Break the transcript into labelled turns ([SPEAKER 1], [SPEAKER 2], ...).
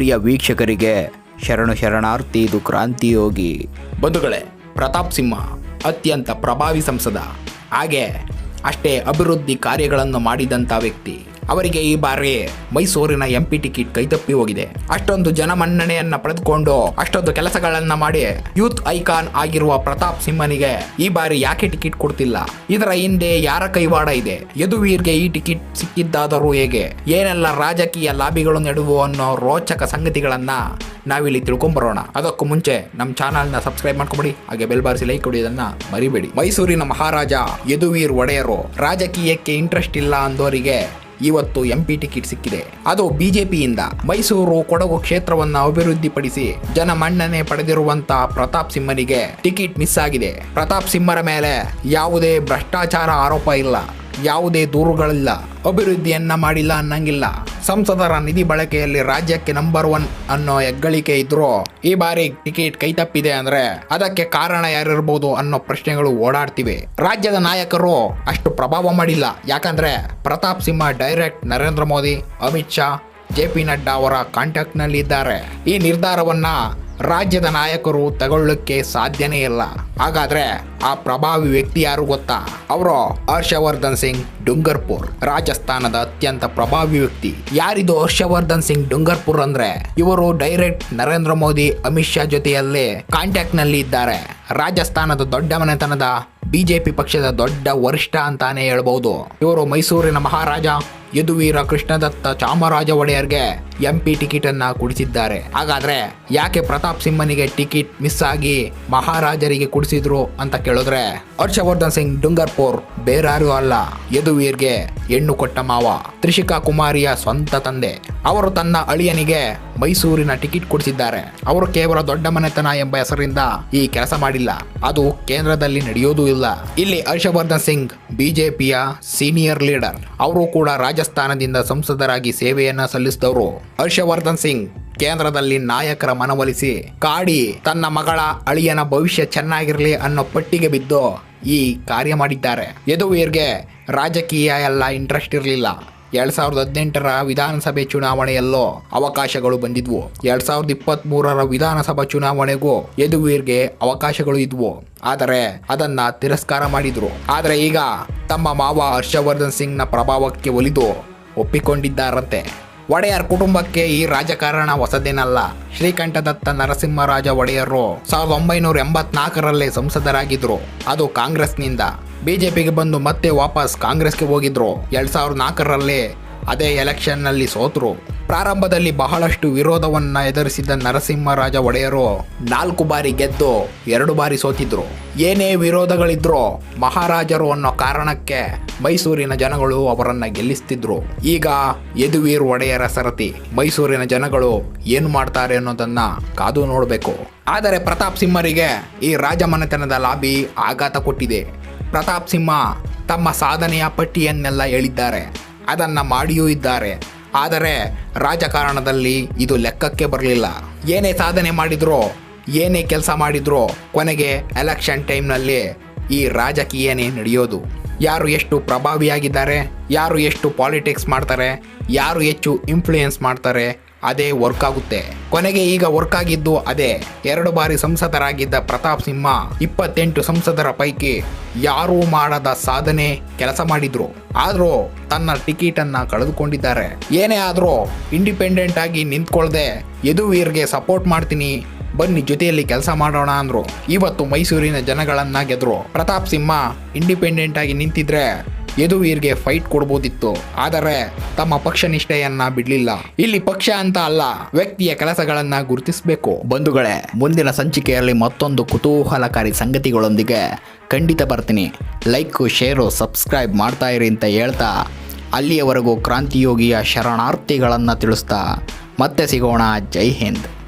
[SPEAKER 1] ಪ್ರಿಯ ವೀಕ್ಷಕರಿಗೆ ಶರಣು ಶರಣಾರ್ಥಿ, ಇದು ಕ್ರಾಂತಿಯೋಗಿ
[SPEAKER 2] ಬಂಧುಗಳೇ, ಪ್ರತಾಪ್ ಸಿಂಹ ಅತ್ಯಂತ ಪ್ರಭಾವಿ ಸಂಸದ. ಹಾಗೆ ಅಷ್ಟೇ ಅಭಿವೃದ್ಧಿ ಕಾರ್ಯಗಳನ್ನು ಮಾಡಿದಂಥ ವ್ಯಕ್ತಿ. ಅವರಿಗೆ ಈ ಬಾರಿ ಮೈಸೂರಿನ ಎಂಪಿ ಟಿಕೆಟ್ ಕೈತಪ್ಪಿ ಹೋಗಿದೆ. ಅಷ್ಟೊಂದು ಜನಮನ್ನಣೆಯನ್ನ ಪಡೆದುಕೊಂಡು ಅಷ್ಟೊಂದು ಕೆಲಸಗಳನ್ನ ಮಾಡಿ ಯೂತ್ ಐಕಾನ್ ಆಗಿರುವ ಪ್ರತಾಪ್ ಸಿಂಹನಿಗೆ ಈ ಬಾರಿ ಯಾಕೆ ಟಿಕೆಟ್ ಕೊಡ್ತಿಲ್ಲ? ಇದರ ಹಿಂದೆ ಯಾರ ಕೈವಾಡ ಇದೆ? ಯದುವೀರ್ಗೆ ಈ ಟಿಕೆಟ್ ಸಿಕ್ಕಿದ್ದಾದರೂ ಹೇಗೆ? ಏನೆಲ್ಲ ರಾಜಕೀಯ ಲಾಬಿಗಳು ನೆಡುವು ಅನ್ನೋ ರೋಚಕ ಸಂಗತಿಗಳನ್ನ ನಾವಿಲ್ಲಿ ತಿಳ್ಕೊಂಬರೋಣ. ಅದಕ್ಕೂ ಮುಂಚೆ ನಮ್ಮ ಚಾನಲ್ನ ಸಬ್ಸ್ಕ್ರೈಬ್ ಮಾಡ್ಕೊಬಿಡಿ. ಹಾಗೆ ಬೆಲ್ ಬಾರಿಸಿ ಲೈಕ್ ಕೊಡೋದನ್ನ ಮರಿಬೇಡಿ. ಮೈಸೂರಿನ ಮಹಾರಾಜ ಯದುವೀರ್ ಒಡೆಯರು ರಾಜಕೀಯಕ್ಕೆ ಇಂಟ್ರೆಸ್ಟ್ ಇಲ್ಲ ಅಂದೋರಿಗೆ ಇವತ್ತು ಎಂಪಿ ಟಿಕೆಟ್ ಸಿಕ್ಕಿದೆ. ಅದು ಬಿಜೆಪಿಯಿಂದ ಮೈಸೂರು ಕೊಡಗು ಕ್ಷೇತ್ರವನ್ನ ಅಭಿವೃದ್ಧಿಪಡಿಸಿ ಜನಮನ್ನಣೆ ಪಡೆದಿರುವಂತಹ ಪ್ರತಾಪ್ ಸಿಂಹನಿಗೆ ಟಿಕೆಟ್ ಮಿಸ್ ಆಗಿದೆ. ಪ್ರತಾಪ್ ಸಿಂಹರ ಮೇಲೆ ಯಾವುದೇ ಭ್ರಷ್ಟಾಚಾರ ಆರೋಪ ಇಲ್ಲ. ಯಾವುದೇ ದೂರುಗಳಿಲ್ಲ. ಅಭಿವೃದ್ಧಿಯನ್ನ ಮಾಡಿಲ್ಲ ಅನ್ನಂಗಿಲ್ಲ. ಸಂಸದರ ನಿಧಿ ಬಳಕೆಯಲ್ಲಿ ರಾಜ್ಯಕ್ಕೆ ನಂಬರ್ ಒನ್ ಅನ್ನೋ ಹೆಗ್ಗಳಿಕೆ ಇದ್ರು, ಈ ಬಾರಿ ಟಿಕೆಟ್ ಕೈತಪ್ಪಿದೆ ಅಂದ್ರೆ ಅದಕ್ಕೆ ಕಾರಣ ಯಾರಿರ್ಬೋದು ಅನ್ನೋ ಪ್ರಶ್ನೆಗಳು ಓಡಾಡ್ತಿವೆ. ರಾಜ್ಯದ ನಾಯಕರು ಅಷ್ಟು ಪ್ರಭಾವ ಮಾಡಿಲ್ಲ. ಯಾಕಂದ್ರೆ Pratap Simha direct Narendra Modi, Amit Shah, J P Nadda ಅವರ ಕಾಂಟ್ಯಾಕ್ಟ್ನಲ್ಲಿ ಇದ್ದಾರೆ ಈ ನಿರ್ಧಾರವನ್ನ ರಾಜ್ಯದ ನಾಯಕರು ತಗೊಳ್ಳಕ್ಕೆ ಸಾಧ್ಯನೇ ಇಲ್ಲ. ಹಾಗಾದ್ರೆ ಆ ಪ್ರಭಾವಿ ವ್ಯಕ್ತಿ ಯಾರು ಗೊತ್ತಾ? ಅವರು ಹರ್ಷವರ್ಧನ್ ಸಿಂಗ್ ಡುಂಗರ್ಪುರ್. ರಾಜಸ್ಥಾನದ ಅತ್ಯಂತ ಪ್ರಭಾವಿ ವ್ಯಕ್ತಿ. ಯಾರಿದು ಹರ್ಷವರ್ಧನ್ ಸಿಂಗ್ ಡುಂಗರ್ಪುರ್ ಅಂದ್ರೆ? ಇವರು ಡೈರೆಕ್ಟ್ ನರೇಂದ್ರ ಮೋದಿ, ಅಮಿತ್ ಶಾ ಜೊತೆಯಲ್ಲಿ ಕಾಂಟ್ಯಾಕ್ಟ್ನಲ್ಲಿ ಇದ್ದಾರೆ. ರಾಜಸ್ಥಾನದ ದೊಡ್ಡ ಮನೆತನದ ಬಿಜೆಪಿ ಪಕ್ಷದ ದೊಡ್ಡ ವರಿಷ್ಠ ಅಂತಾನೆ ಹೇಳ್ಬಹುದು ಇವರು ಮೈಸೂರಿನ ಮಹಾರಾಜ. ಯದುವೀರ ಕೃಷ್ಣದತ್ತ ಚಾಮರಾಜ ಒಡೆಯರ್ಗೆ ಎಂ ಪಿ ಟಿಕೆಟ್ ಅನ್ನ ಕೊಡಿಸಿದ್ದಾರೆ. ಹಾಗಾದ್ರೆ ಯಾಕೆ ಪ್ರತಾಪ್ ಸಿಂಹನಿಗೆ ಟಿಕೆಟ್ ಮಿಸ್ ಆಗಿ ಮಹಾರಾಜರಿಗೆ ಕೊಡಿಸಿದ್ರು ಅಂತ ಕೇಳಿದ್ರೆ, ಹರ್ಷವರ್ಧನ್ ಸಿಂಗ್ ಡುಂಗರ್ಪುರ್ ಬೇರಾರು ಅಲ್ಲ, ಯದುವೀರ್ಗೆ ಹೆಣ್ಣು ಕೊಟ್ಟ ಮಾವ, ತ್ರಿಷಿಕಾ ಕುಮಾರಿಯ ಸ್ವಂತ ತಂದೆ. ಅವರು ತನ್ನ ಅಳಿಯನಿಗೆ ಮೈಸೂರಿನ ಟಿಕೆಟ್ ಕೊಡಿಸಿದ್ದಾರೆ. ಅವರು ಕೇವಲ ದೊಡ್ಡ ಮನೆತನ ಎಂಬ ಹೆಸರಿಂದ ಈ ಕೆಲಸ ಮಾಡಿಲ್ಲ. ಅದು ಕೇಂದ್ರದಲ್ಲಿ ನಡೆಯೋದು ಇಲ್ಲ. ಇಲ್ಲಿ ಹರ್ಷವರ್ಧನ್ ಸಿಂಗ್ ಬಿಜೆಪಿಯ ಸೀನಿಯರ್ ಲೀಡರ್. ಅವರು ಕೂಡ ರಾಜಸ್ಥಾನದಿಂದ ಸಂಸದರಾಗಿ ಸೇವೆಯನ್ನ ಸಲ್ಲಿಸಿದವರು ಹರ್ಷವರ್ಧನ್ ಸಿಂಗ್. ಕೇಂದ್ರದಲ್ಲಿ ನಾಯಕರ ಮನವೊಲಿಸಿ, ಕಾಡಿ ತನ್ನ ಮಗಳ ಅಳಿಯನ ಭವಿಷ್ಯ ಚೆನ್ನಾಗಿರಲಿ ಅನ್ನೋ ಪಟ್ಟಿಗೆ ಬಿದ್ದು ಈ ಕಾರ್ಯ ಮಾಡಿದ್ದಾರೆ. ಯದುವೀರ್ಗೆ ರಾಜಕೀಯ ಎಲ್ಲ ಇಂಟ್ರೆಸ್ಟ್ ಇರಲಿಲ್ಲ. ಎರಡ್ ಸಾವಿರದ ಹದಿನೆಂಟರ ವಿಧಾನಸಭೆ ಚುನಾವಣೆಯಲ್ಲೋ ಅವಕಾಶಗಳು ಬಂದಿದ್ವು. ಎರಡ್ ಸಾವಿರದ ಇಪ್ಪತ್ತ್ ಮೂರರ ವಿಧಾನಸಭಾ ಚುನಾವಣೆಗೂ ಯದುವೀರ್ಗೆ ಅವಕಾಶಗಳು ಇದ್ವು. ಆದರೆ ಅದನ್ನ ತಿರಸ್ಕಾರ ಮಾಡಿದ್ರು. ಆದರೆ ಈಗ ತಮ್ಮ ಮಾವ ಹರ್ಷವರ್ಧನ್ ಸಿಂಗ್ನ ಪ್ರಭಾವಕ್ಕೆ ಒಲಿದು ಒಪ್ಪಿಕೊಂಡಿದ್ದಾರಂತೆ. ಒಡೆಯರ್ ಕುಟುಂಬಕ್ಕೆ ಈ ರಾಜಕಾರಣ ಹೊಸದೇನಲ್ಲ. ಶ್ರೀಕಂಠದತ್ತ ನರಸಿಂಹರಾಜ ಒಡೆಯರು ಸಾವಿರದ ಒಂಬೈನೂರ ಎಂಬತ್ನಾಲ್ಕರಲ್ಲೇ ಸಂಸದರಾಗಿದ್ರು. ಅದು ಕಾಂಗ್ರೆಸ್ನಿಂದ. ಬಿಜೆಪಿಗೆ ಬಂದು ಮತ್ತೆ ವಾಪಸ್ ಕಾಂಗ್ರೆಸ್ಗೆ ಹೋಗಿದ್ರು. ಎರಡ್ ಸಾವಿರದ ನಾಲ್ಕರಲ್ಲಿ ಅದೇ ಎಲೆಕ್ಷನ್ನಲ್ಲಿ ಸೋತರು. ಪ್ರಾರಂಭದಲ್ಲಿ ಬಹಳಷ್ಟು ವಿರೋಧವನ್ನ ಎದುರಿಸಿದ ನರಸಿಂಹರಾಜ ಒಡೆಯರು ನಾಲ್ಕು ಬಾರಿ ಗೆದ್ದು ಎರಡು ಬಾರಿ ಸೋತಿದ್ರು. ಏನೇ ವಿರೋಧಗಳಿದ್ರೂ ಮಹಾರಾಜರು ಅನ್ನೋ ಕಾರಣಕ್ಕೆ ಮೈಸೂರಿನ ಜನಗಳು ಅವರನ್ನ ಗೆಲ್ಲಿಸ್ತಿದ್ರು. ಈಗ ಯದುವೀರ್ ಒಡೆಯರ ಸರತಿ, ಮೈಸೂರಿನ ಜನಗಳು ಏನು ಮಾಡ್ತಾರೆ ಅನ್ನೋದನ್ನ ಕಾದು ನೋಡಬೇಕು. ಆದರೆ ಪ್ರತಾಪ್ ಸಿಂಹರಿಗೆ ಈ ರಾಜಮನೆತನದ ಲಾಬಿ ಆಘಾತ ಕೊಟ್ಟಿದೆ. ಪ್ರತಾಪ್ ಸಿಂಹ ತಮ್ಮ ಸಾಧನೆಯ ಪಟ್ಟಿಯನ್ನೆಲ್ಲ ಹೇಳಿದ್ದಾರೆ. ಅದನ್ನ ಮಾಡಿಯೂ ಇದ್ದಾರೆ. ಆದರೆ ರಾಜಕಾರಣದಲ್ಲಿ ಇದು ಲೆಕ್ಕಕ್ಕೆ ಬರಲಿಲ್ಲ. ಏನೇ ಸಾಧನೆ ಮಾಡಿದ್ರೋ, ಏನೇ ಕೆಲಸ ಮಾಡಿದ್ರೋ ಕೊನೆಗೆ ಎಲೆಕ್ಷನ್ ಟೈಮ್ನಲ್ಲಿ ಈ ರಾಜಕೀಯನೇ ನಡೆಯೋದು. ಯಾರು ಎಷ್ಟು ಪ್ರಭಾವಿಯಾಗಿದ್ದಾರೆ, ಯಾರು ಎಷ್ಟು ಪಾಲಿಟಿಕ್ಸ್ ಮಾಡ್ತಾರೆ, ಯಾರು ಹೆಚ್ಚು ಇನ್ಫ್ಲೂಯೆನ್ಸ್ ಮಾಡ್ತಾರೆ ಅದೇ ವರ್ಕ್ ಆಗುತ್ತೆ. ಕೊನೆಗೆ ಈಗ ವರ್ಕ್ ಆಗಿದ್ದು ಅದೇ, ಎರಡು ಬಾರಿ ಸಂಸದರಾಗಿದ್ದ ಪ್ರತಾಪ್ ಸಿಂಹ ಇಪ್ಪತ್ತೆಂಟು ಸಂಸದರ ಪೈಕಿ ಯಾರೂ ಮಾಡದ ಸಾಧನೆ ಕೆಲಸ ಮಾಡಿದ್ರು. ಆದ್ರೂ ತನ್ನ ಟಿಕೆಟ್ ಅನ್ನ ಕಳೆದುಕೊಂಡಿದ್ದಾರೆ. ಏನೇ ಆದ್ರೂ ಇಂಡಿಪೆಂಡೆಂಟ್ ಆಗಿ ನಿಂತ್ಕೊಳ್ದೆ ಯದುವೀರ್ಗೆ ಸಪೋರ್ಟ್ ಮಾಡ್ತೀನಿ, ಬನ್ನಿ ಜೊತೆಯಲ್ಲಿ ಕೆಲಸ ಮಾಡೋಣ ಅಂದ್ರು. ಇವತ್ತು ಮೈಸೂರಿನ ಜನಗಳನ್ನ ಗೆದ್ರು. ಪ್ರತಾಪ್ ಸಿಂಹ ಇಂಡಿಪೆಂಡೆಂಟ್ ಆಗಿ ನಿಂತಿದ್ರೆ ಯದುವೀರ್ಗೆ ಫೈಟ್ ಕೊಡ್ಬೋದಿತ್ತು. ಆದರೆ ತಮ್ಮ ಪಕ್ಷ ನಿಷ್ಠೆಯನ್ನ ಬಿಡ್ಲಿಲ್ಲ. ಇಲ್ಲಿ ಪಕ್ಷ ಅಂತ ಅಲ್ಲ, ವ್ಯಕ್ತಿಯ ಕೆಲಸಗಳನ್ನ ಗುರುತಿಸಬೇಕು.
[SPEAKER 1] ಬಂಧುಗಳೇ, ಮುಂದಿನ ಸಂಚಿಕೆಯಲ್ಲಿ ಮತ್ತೊಂದು ಕುತೂಹಲಕಾರಿ ಸಂಗತಿಗಳೊಂದಿಗೆ ಖಂಡಿತ ಬರ್ತೀನಿ. ಲೈಕ್ ಶೇರು ಸಬ್ಸ್ಕ್ರೈಬ್ ಮಾಡ್ತಾ ಇರಿ ಅಂತ ಹೇಳ್ತಾ ಅಲ್ಲಿಯವರೆಗೂ ಕ್ರಾಂತಿಯೋಗಿಯ ಶರಣಾರ್ಥಿಗಳನ್ನು ತಿಳಿಸ್ತಾ ಮತ್ತೆ ಸಿಗೋಣ. ಜೈ ಹಿಂದ್.